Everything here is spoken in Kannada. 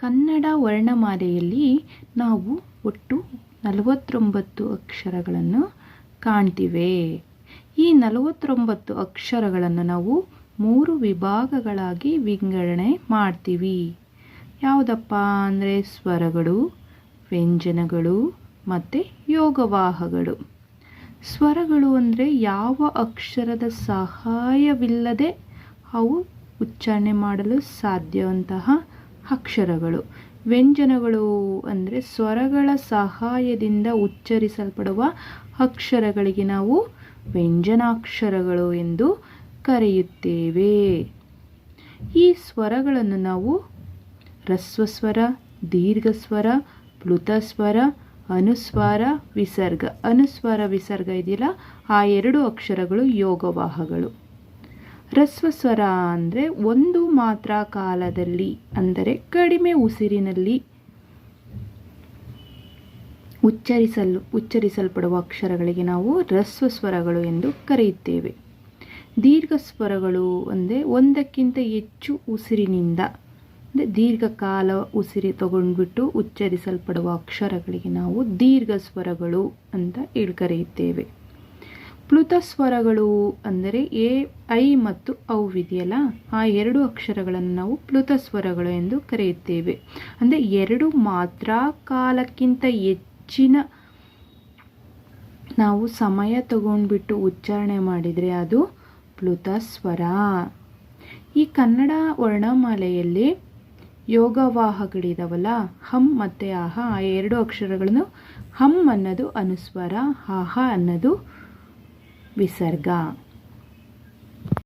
ಕನ್ನಡ ವರ್ಣಮಾಲೆಯಲ್ಲಿ ನಾವು ಒಟ್ಟು ನಲವತ್ತೊಂಬತ್ತು ಅಕ್ಷರಗಳನ್ನು ಕಾಣ್ತೀವಿ. ಈ ನಲವತ್ತೊಂಬತ್ತು ಅಕ್ಷರಗಳನ್ನು ನಾವು ಮೂರು ವಿಭಾಗಗಳಾಗಿ ವಿಂಗಡಣೆ ಮಾಡ್ತೀವಿ. ಯಾವುದಪ್ಪ ಅಂದರೆ ಸ್ವರಗಳು, ವ್ಯಂಜನಗಳು ಮತ್ತು ಯೋಗವಾಹಗಳು. ಸ್ವರಗಳು ಅಂದರೆ ಯಾವ ಅಕ್ಷರದ ಸಹಾಯವಿಲ್ಲದೆ ಅವು ಉಚ್ಚಾರಣೆ ಮಾಡಲು ಸಾಧ್ಯವಂತಹ ಅಕ್ಷರಗಳು. ವ್ಯಂಜನಗಳು ಅಂದರೆ ಸ್ವರಗಳ ಸಹಾಯದಿಂದ ಉಚ್ಚರಿಸಲ್ಪಡುವ ಅಕ್ಷರಗಳಿಗೆ ನಾವು ವ್ಯಂಜನಾಕ್ಷರಗಳು ಎಂದು ಕರೆಯುತ್ತೇವೆ. ಈ ಸ್ವರಗಳನ್ನು ನಾವು ರಸ್ವಸ್ವರ, ದೀರ್ಘಸ್ವರ, ಪ್ಲುತಸ್ವರ, ಅನುಸ್ವಾರ, ವಿಸರ್ಗ. ಅನುಸ್ವಾರ, ವಿಸರ್ಗ ಇದೆಯಲ್ಲ? ಆ ಎರಡು ಅಕ್ಷರಗಳು ಯೋಗವಾಹಗಳು. ರಸ್ವಸ್ವರ ಅಂದರೆ ಒಂದು ಮಾತ್ರ ಕಾಲದಲ್ಲಿ, ಅಂದರೆ ಕಡಿಮೆ ಉಸಿರಿನಲ್ಲಿ ಉಚ್ಚರಿಸಲು, ಉಚ್ಚರಿಸಲ್ಪಡುವ ಅಕ್ಷರಗಳಿಗೆ ನಾವು ರಸ್ವ ಸ್ವರಗಳು ಎಂದು ಕರೆಯುತ್ತೇವೆ. ದೀರ್ಘ ಸ್ವರಗಳು ಅಂದರೆ ಒಂದಕ್ಕಿಂತ ಹೆಚ್ಚು ಉಸಿರಿನಿಂದ, ಅಂದರೆ ದೀರ್ಘಕಾಲ ಉಸಿರಿ ತಗೊಂಡ್ಬಿಟ್ಟು ಉಚ್ಚರಿಸಲ್ಪಡುವ ಅಕ್ಷರಗಳಿಗೆ ನಾವು ದೀರ್ಘ ಸ್ವರಗಳು ಅಂತ ಹೇಳಿ ಕರೆಯುತ್ತೇವೆ. ಪ್ಲುತ ಸ್ವರಗಳು ಅಂದರೆ ಎ, ಐ ಮತ್ತು ಅವು ಇದೆಯಲ್ಲ ಆ ಎರಡು ಅಕ್ಷರಗಳನ್ನು ನಾವು ಪ್ಲುತ ಸ್ವರಗಳು ಎಂದು ಕರೆಯುತ್ತೇವೆ. ಅಂದರೆ ಎರಡು ಮಾತ್ರ ಕಾಲಕ್ಕಿಂತ ಹೆಚ್ಚಿನ ನಾವು ಸಮಯ ತಗೊಂಡ್ಬಿಟ್ಟು ಉಚ್ಚಾರಣೆ ಮಾಡಿದರೆ ಅದು ಪ್ಲುತ ಸ್ವರ. ಈ ಕನ್ನಡ ವರ್ಣಮಾಲೆಯಲ್ಲಿ ಯೋಗವಾಹಗಳಿದಾವಲ್ಲ, ಹಂ ಮತ್ತು ಆಹ, ಆ ಎರಡು ಅಕ್ಷರಗಳನ್ನು ಹಂ ಅನ್ನೋದು ಅನುಸ್ವರ, ಆಹ ಅನ್ನೋದು ವಿಸರ್ಗ